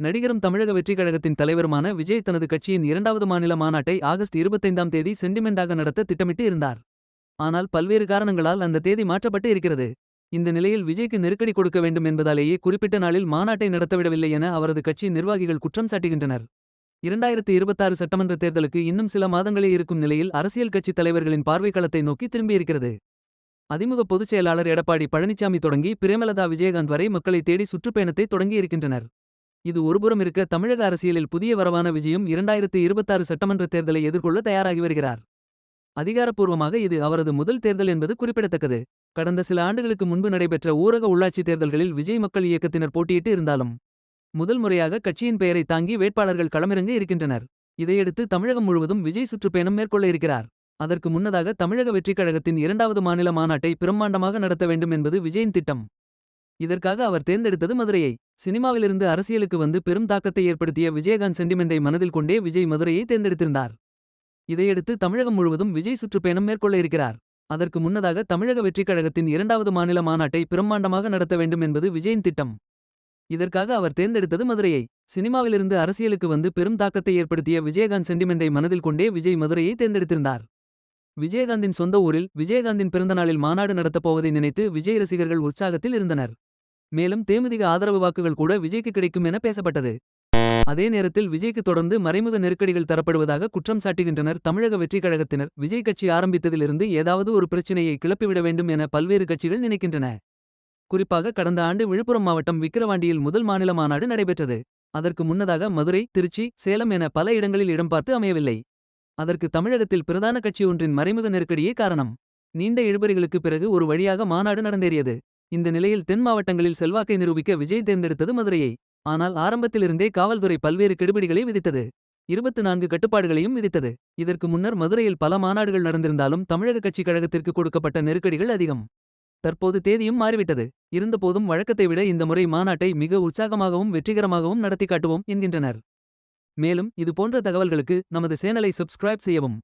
நடிகரும் தமிழக வெற்றிக் கழகத்தின் தலைவருமான விஜய் தனது கட்சியின் இரண்டாவது மாநில மாநாட்டை ஆகஸ்ட் 25ஆம் தேதி சென்டிமெண்டாக நடத்த திட்டமிட்டு இருந்தார். ஆனால் பல்வேறு காரணங்களால் அந்த தேதி மாற்றப்பட்டு இருக்கிறது. இந்த நிலையில் விஜய்க்கு நெருக்கடி கொடுக்க வேண்டும் என்பதாலேயே குறிப்பிட்ட நாளில் மாநாட்டை நடத்தவிடவில்லை என அவரது கட்சி நிர்வாகிகள் குற்றம் சாட்டுகின்றனர். 2026 சட்டமன்ற தேர்தலுக்கு இன்னும் சில மாதங்களே இருக்கும் நிலையில் அரசியல் கட்சித் தலைவர்களின் பார்வைக்களத்தை நோக்கி திரும்பியிருக்கிறது. அதிமுக பொதுச் செயலாளர் எடப்பாடி பழனிசாமி தொடங்கி பிரேமலதா விஜயகாந்த் வரை மக்களை தேடி சுற்றுப்பயணத்தை தொடங்கியிருக்கின்றனர் இது ஒருபுறம் இருக்க தமிழக அரசியலில் புதிய வரவான விஜயும் 2026 சட்டமன்ற தேர்தலை எதிர்கொள்ள தயாராகி வருகிறார். அதிகாரப்பூர்வமாக இது அவரது முதல் தேர்தல் என்பது குறிப்பிடத்தக்கது. கடந்த சில ஆண்டுகளுக்கு முன்பு நடைபெற்ற ஊரக உள்ளாட்சித் தேர்தல்களில் விஜய் மக்கள் இயக்கத்தினர் போட்டியிட்டு இருந்தாலும். முதல் முறையாக கட்சியின் பெயரை தாங்கி வேட்பாளர்கள் களமிறங்க இருக்கின்றனர். இதையடுத்து தமிழகம் முழுவதும் விஜய் சுற்றுப்பயணம் மேற்கொள்ள இருக்கிறார். அதற்கு முன்னதாக தமிழக வெற்றிக் கழகத்தின் இரண்டாவது மாநில மாநாட்டை பிரம்மாண்டமாக நடத்த வேண்டும் என்பது விஜயின் திட்டம். இதற்காக அவர் தேர்ந்தெடுத்தது மதுரையை. சினிமாவிலிருந்து அரசியலுக்கு வந்து பெரும் தாக்கத்தை ஏற்படுத்திய விஜயகாந்த் சென்டிமெண்டை மனதில் கொண்டே விஜய் மதுரையை தேர்ந்தெடுத்திருந்தார். இதையடுத்து தமிழகம் முழுவதும் விஜய் சுற்றுப்பயணம் மேற்கொள்ள இருக்கிறார். அதற்கு முன்னதாக தமிழக வெற்றிக் கழகத்தின் இரண்டாவது மாநில மாநாட்டை பிரம்மாண்டமாக நடத்த வேண்டும் என்பது விஜயின் திட்டம். இதற்காக அவர் தேர்ந்தெடுத்தது மதுரையை. சினிமாவிலிருந்து அரசியலுக்கு வந்து பெரும் தாக்கத்தை ஏற்படுத்திய விஜயகாந்த் சென்டிமெண்டை மனதில் கொண்டே விஜய் மதுரையை தேர்ந்தெடுத்திருந்தார். விஜயகாந்தின் சொந்த ஊரில் விஜயகாந்தின் பிறந்தநாளில் மாநாடு நடத்தப் போவதை நினைத்து விஜய் ரசிகர்கள் உற்சாகத்தில் இருந்தனர். மேலும் தேமுதிக ஆதரவு வாக்குகள் கூட விஜய்க்கு கிடைக்கும் என பேசப்பட்டது. அதே நேரத்தில் விஜய்க்கு தொடர்ந்து மறைமுக நெருக்கடிகள் தரப்படுவதாக குற்றம் சாட்டுகின்றனர் தமிழக வெற்றிக் கழகத்தினர். விஜய் கட்சி ஆரம்பித்ததிலிருந்து ஏதாவது ஒரு பிரச்சினையை கிளப்பிவிட வேண்டும் என பல்வேறு கட்சிகள் நினைக்கின்றன. குறிப்பாக கடந்த ஆண்டு விழுப்புரம் மாவட்டம் விக்கிரவாண்டியில் முதல் மாநில மாநாடு நடைபெற்றது. அதற்கு முன்னதாக மதுரை திருச்சி சேலம் என பல இடங்களில் இடம் பார்த்து அமையவில்லை. அதற்கு தமிழகத்தில் பிரதான கட்சி ஒன்றின் மறைமுக நெருக்கடியே காரணம். நீண்ட இழுபறிகளுக்கு பிறகு ஒரு வழியாக மாநாடு நடந்தேறியது. இந்த நிலையில் தென் மாவட்டங்களில் செல்வாக்கை நிரூபிக்க விஜய் தேர்ந்தெடுத்தது மதுரையை. ஆனால் ஆரம்பத்திலிருந்தே காவல்துறை பல்வேறு கெடுபிடிகளை விதித்தது. 24 கட்டுப்பாடுகளையும் விதித்தது. இதற்கு முன்னர் மதுரையில் பல மாநாடுகள் நடந்திருந்தாலும் தமிழக கட்சிக் கழகத்திற்கு கொடுக்கப்பட்ட நெருக்கடிகள் அதிகம். தற்போது தேதியும் மாறிவிட்டது. இருந்தபோதும் வழக்கத்தை விட இந்த முறை மாநாட்டை மிக உற்சாகமாகவும் வெற்றிகரமாகவும் நடத்தி காட்டுவோம் என்கின்றனர். மேலும் இது போன்ற தகவல்களுக்கு நமது சேனலை சப்ஸ்கிரைப் செய்யவும்.